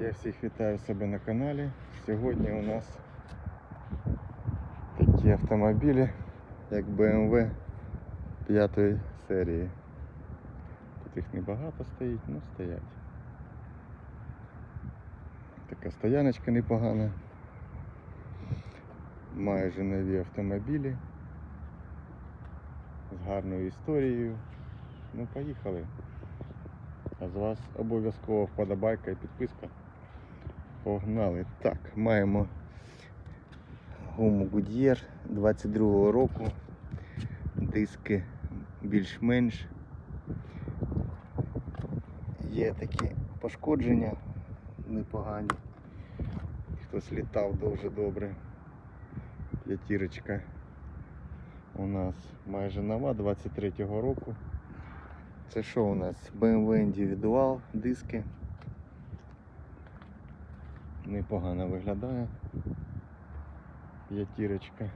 Я всіх вітаю себе на каналі. Сьогодні у нас такі автомобілі, як BMW 5 серії. Тут їх небагато стоїть, ну стоять. Така стояночка непогана. Майже нові автомобілі з гарною історією. Ну, поїхали. А з вас обов'язково вподобайка і підписка. Погнали. Так, маємо гуму Goodyear 22-го року. Диски більш-менш. Є такі пошкодження непогані. Хтось літав дуже добре. П'ятірочка у нас майже нова 23-го року. Це що у нас? BMW Individual диски. Непогано виглядає. П'ятірочка.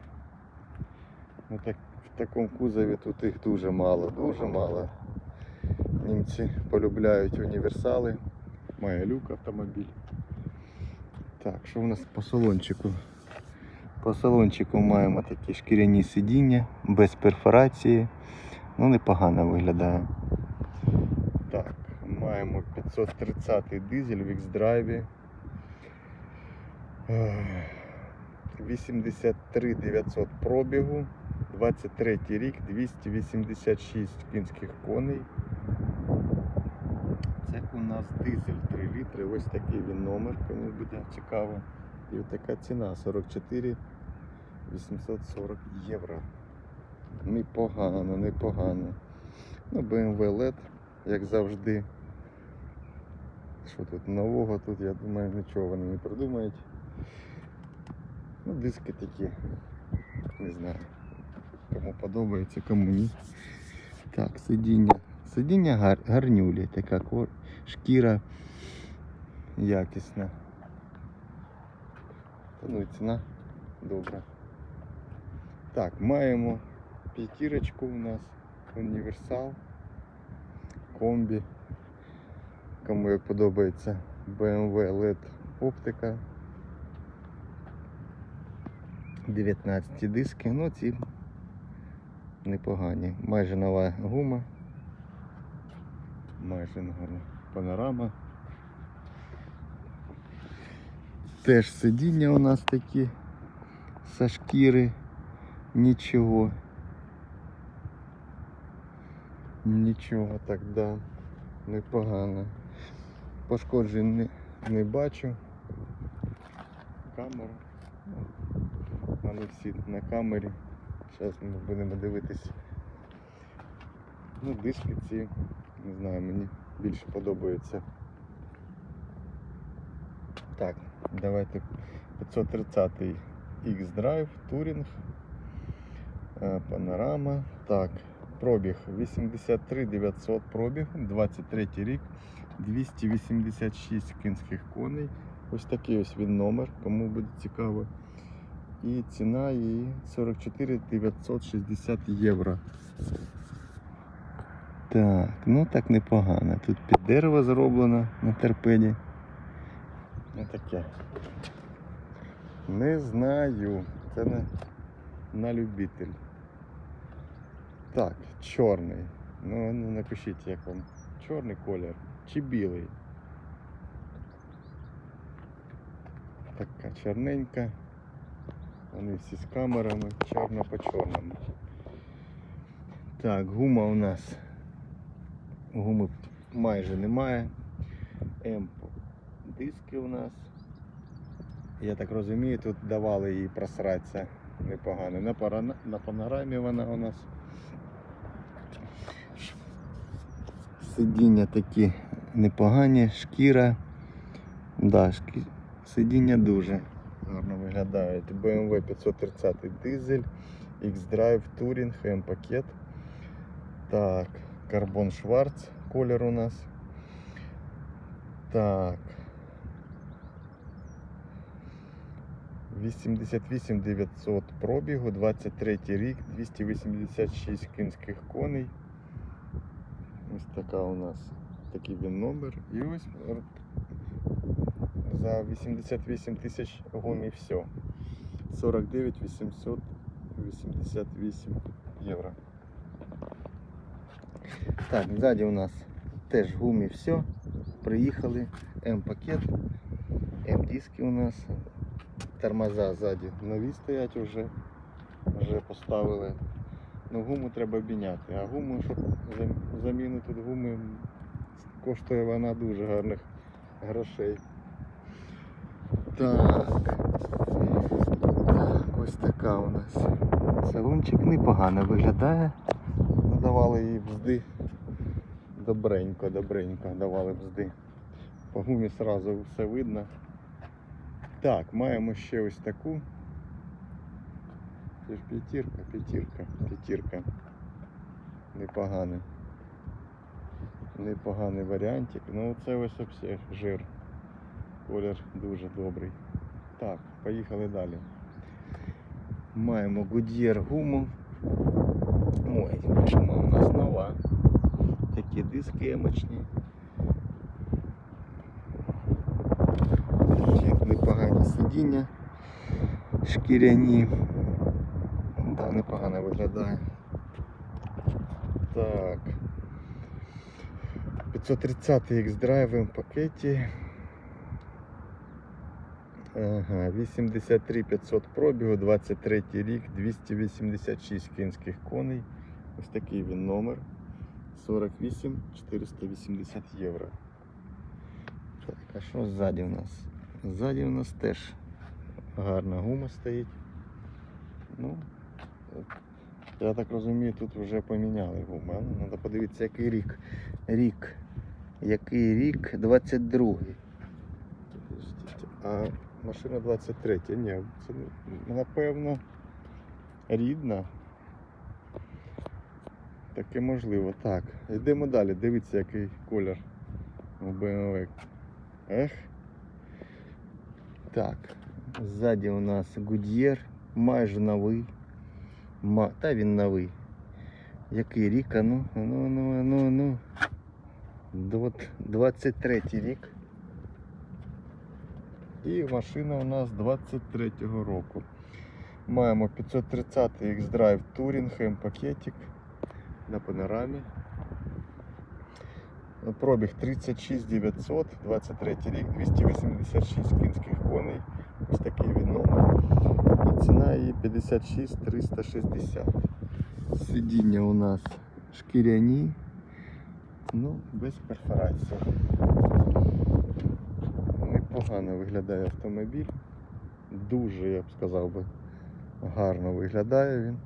Ну, так, в такому кузові тут їх дуже мало, дуже мало. Німці полюбляють універсали. Має люк автомобіль. Так, що у нас по салончику? По салончику маємо такі шкіряні сидіння без перфорації. Ну, непогано виглядає. Так, маємо 530 дизель в X-Drive. Ех, 83 900 пробігу, 23 рік, 286 кінських коней. Це у нас дизель 3 літри, ось такий він номер, кому буде цікаво. І ось така ціна 44 840 євро. Непогано, непогано. Ну, BMW LED, як завжди. Що тут нового? Тут я думаю нічого вони не придумають. Ну, диски такі. Не знаю. Кому подобається, кому ні. Так, сидіння. Сидіння гар, гарнюлі, така кор- шкіра якісна. Ну і ціна добра. Так, маємо п'ятірочку у нас, універсал, комбі. Кому як подобається BMW LED оптика. 19 диски, ну ці непогані. Майже нова гума. Майже нова панорама. Теж сидіння у нас такі со шкіри. Нічого. Нічого так, да. Непогано. Пошкоджень не, не бачу. Камера. Вони всі на камері. Зараз ми будемо дивитись. Ну, диски ці, не знаю, мені більше подобаються. Так, давайте 530 X-Drive, Touring, е, панорама. Так, пробіг 83 900 пробіг, 23 рік, 286 кінських коней. Ось такий ось він номер, кому буде цікаво. І ціна її 44 960 євро. Так, ну так непогано. Тут під дерево зроблено на торпеді. Ну таке. Не знаю. Це на, на любитель. Так, чорний. Ну, ну напишіть, як вам. Чорний колір чи білий. Така чорненька. Вони всі з камерами, чорно по чорному. Так, гума у нас. Гуми майже немає. Емпо. Диски у нас. Я так розумію, тут давали їй просратися непогано. На, парана... на панорамі вона у нас. Сидіння такі непогані, шкіра. Да, шкі... Сидіння дуже гарно виглядають. BMW 530 дизель, X-Drive Touring, М-пакет. Так, карбон Шварц колір у нас. Так. 88 900 пробігу, 23 рік, 286 кінських коней. Ось така у нас такий він номер. І ось за 88 тисяч гумі все. 49 888 євро. Так, ззаді у нас теж гумі все. Приїхали. М-пакет. М-диски у нас. Тормоза ззаді нові стоять вже. Вже поставили. Ну гуму треба обміняти. А гуму, щоб зам- заміну тут гуми коштує вона дуже гарних грошей. Так. Так, ось така у нас. Салончик непогано виглядає. Ну, давали їй бзди. Добренько, добренько давали бзди. По гумі одразу все видно. Так, маємо ще ось таку. Це ж п'ятірка, п'ятірка, п'ятірка. Непоганий. Непоганий варіантик. Ну це ось все жир. Колір дуже добрий. Так, поїхали далі. Маємо Goodyear гуму. Ой, гума у нас нова. Такі диски емочні. Непогані сидіння. Шкіряні. Да, непогано виглядає. Так. 530 X-Drive в пакеті. Ага, 83 500 пробігу, 23 рік, 286 кінських коней. Ось такий він номер. 48 480 євро. Так, а що ззаді у нас? Ззаді у нас теж гарна гума стоїть. Ну, я так розумію, тут вже поміняли гуми. Ну, треба подивитися, який рік. Рік. Який рік? 22-й. А машина 23. Ні, це напевно рідна. Таке можливо. Так, йдемо далі. Дивіться, який колір у BMW. Ех. Так. Ззаді у нас Goodyear, майже новий. Ма... Та він новий. Який рік? А ну, ну, ну, ну, ну. 23 рік. І машина у нас 23-го року. Маємо 530 X-Drive Touring М-пакетик на панорамі. Пробіг 36 900, 23 рік, 286 кінських коней. Ось такий він номер. І ціна її 56 360. Сидіння у нас шкіряні, ну, без перфорації. Непогано виглядає автомобіль. Дуже, я б сказав би, гарно виглядає він.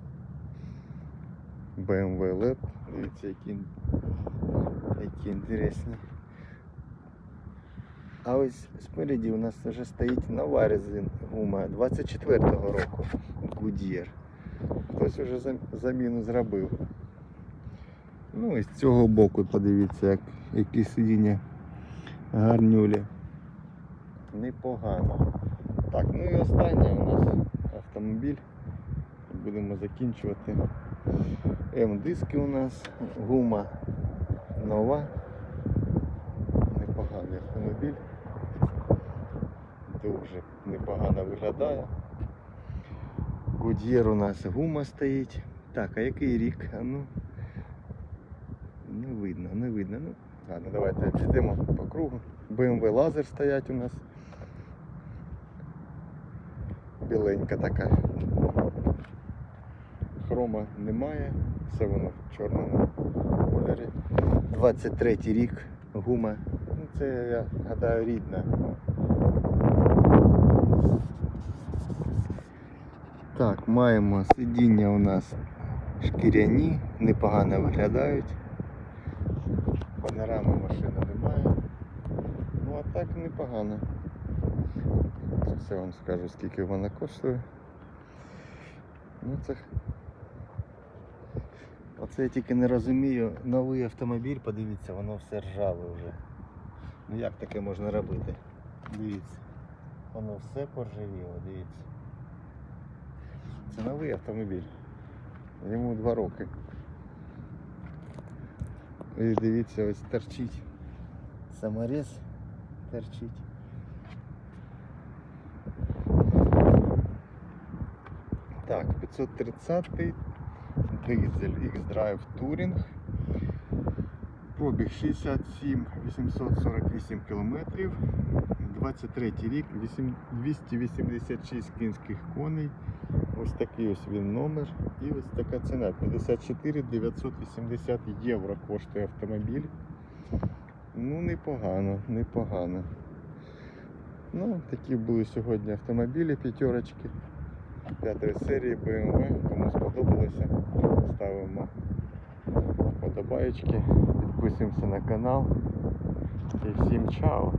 BMW LED. Дивіться, які, які інтересні. А ось спереді у нас вже стоїть нова гума 24-го року Goodyear. Хтось вже заміну зробив. Ну і з цього боку подивіться, як, які сидіння гарнюлі. Непогано. Так, ну і останнє у нас автомобіль. Будемо закінчувати. М-диски у нас, гума нова. Непоганий автомобіль. Дуже непогано виглядає. Гудьєр у нас гума стоїть. Так, а який рік? Ну. Не видно, не видно. Ну, ладно, давайте підемо по кругу. BMW лазер стоять у нас. Біленька така. Хрома немає, все воно в чорному кольорі. 23 рік гума. Ну, це я гадаю рідна. Так, маємо сидіння у нас шкіряні, непогано виглядають. Панорами машини немає. Ну а так непогано. Зараз я вам скажу скільки вона коштує. Ну це. Оце я тільки не розумію. Новий автомобіль, подивіться, воно все ржаве вже. Ну як таке можна робити? Дивіться. Воно все поржавіло, дивіться. Це новий автомобіль. Йому два роки. І дивіться, ось торчить. Саморез торчить. Так, 530 дизель X-Drive Touring. Пробіг 67 848 кілометрів. 23 рік, 8 286 кінських коней. Ось такий ось він номер. І ось така ціна. 54 980 євро коштує автомобіль. Ну, непогано, непогано. Ну, такі були сьогодні автомобілі п'ятерочки. П'ятої серії BMW. Кому сподобалося, ставимо вподобайки, підписуємося на канал. І всім чао!